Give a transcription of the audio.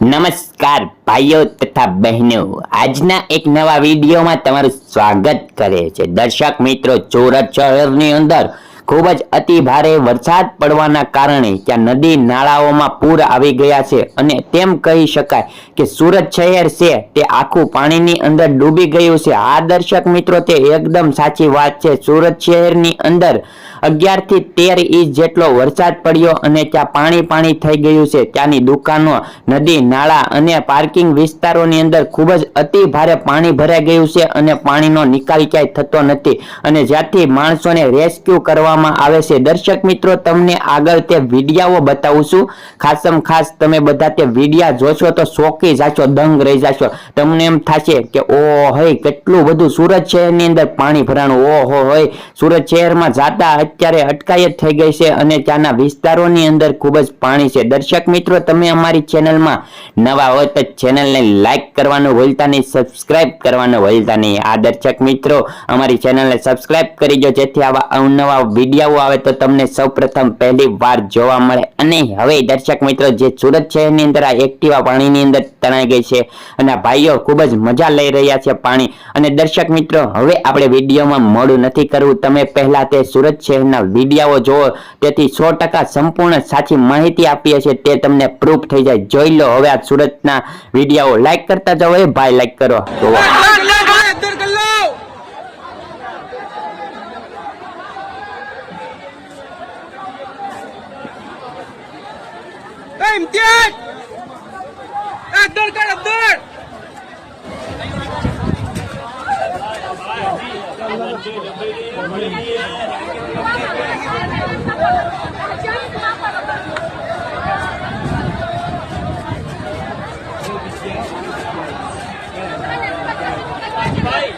નમસ્કાર, ભાઈઓ તથા બહેનો. આજના એક નવા વિડીયોમાં તમારું સ્વાગત કરે છે. દર્શક મિત્રો સુરત શહેરની અંદર ખૂબ જ અતિ ભારે વરસાદ પડવાના કારણે ત્યાં નદી નાળાઓમાં પૂર આવી ગયા છે અને તેમ કહી શકાય કે સુરત શહેર છે તે આખું પાણીની અંદર ડૂબી ગયું છે. આ દર્શક મિત્રો, તે એકદમ સાચી વાત છે. સુરત શહેરની અંદર અગિયારથી તેર ઇંચ જેટલો વરસાદ પડ્યો અને ત્યાં પાણી પાણી થઈ ગયું છે. ત્યાંની દુકાનો, નદી, નાળા અને પાર્કિંગ વિસ્તારોની અંદર ખૂબ જ અતિ ભારે પાણી ભરાઈ ગયું છે અને પાણીનો નિકાલ ક્યાંય થતો નથી અને જ્યાંથી માણસોને રેસ્ક્યુ કરવામાં આવે છે. દર્શક મિત્રો, તમને આગળ તે વિડીયાઓ બતાવું છું ખાસમ ખાસ તમે બધા તે વિડીયા જોશો તો શોકી જાશો, દંગ રહી જાશો. તમને એમ થશે કે, ઓ હય કેટલું બધું સુરત શહેરની અંદર પાણી ભરાણું. ઓહો હોય સુરત શહેરમાં જાતા અત્યારે અટકાયત થઈ ગઈ છે અને ત્યાંના વિસ્તારોની અંદર ખૂબ જ પાણી છે. દર્શક મિત્રો, તમે અમારી ચેનલમાં નવા હોય તો ચેનલને લાઈક કરવાનું ભૂલતા નહીં, સબસ્ક્રાઇબ કરવાનું ભૂલતા નહીં. આ દર્શક મિત્રો, અમારી ચેનલને સબસ્ક્રાઇબ કરી દો જેથી આવા અવનવા વીડિયો આવે તો તમને સૌપ્રથમ પહેલી વાર જોવા મળે. અને હવે દર્શક મિત્રો, જે સુરત શહેરની અંદર આ એક્ટિવા પાણીની અંદર તણાઈ ગઈ છે અને ભાઈઓ ખૂબ જ મજા લઈ રહ્યા છે પાણી. અને દર્શક મિત્રો, હવે આપણે વિડીયોમાં મોડું નથી કરવું. તમે પહેલા તે સુરત શહેરના વીડિયો જોવો તેથી સો ટકા સંપૂર્ણ સાચી માહિતી આપીએ છીએ. તે તમને પ્રૂફ થઈ જાય. જોઈ લો હવે આ સુરતના વીડિયો લાઈક કરતા જાઓ. એ ભાઈ લાઈક કરો. જુઓ ইমতিয়াজ দরকার আব্দুল Bye.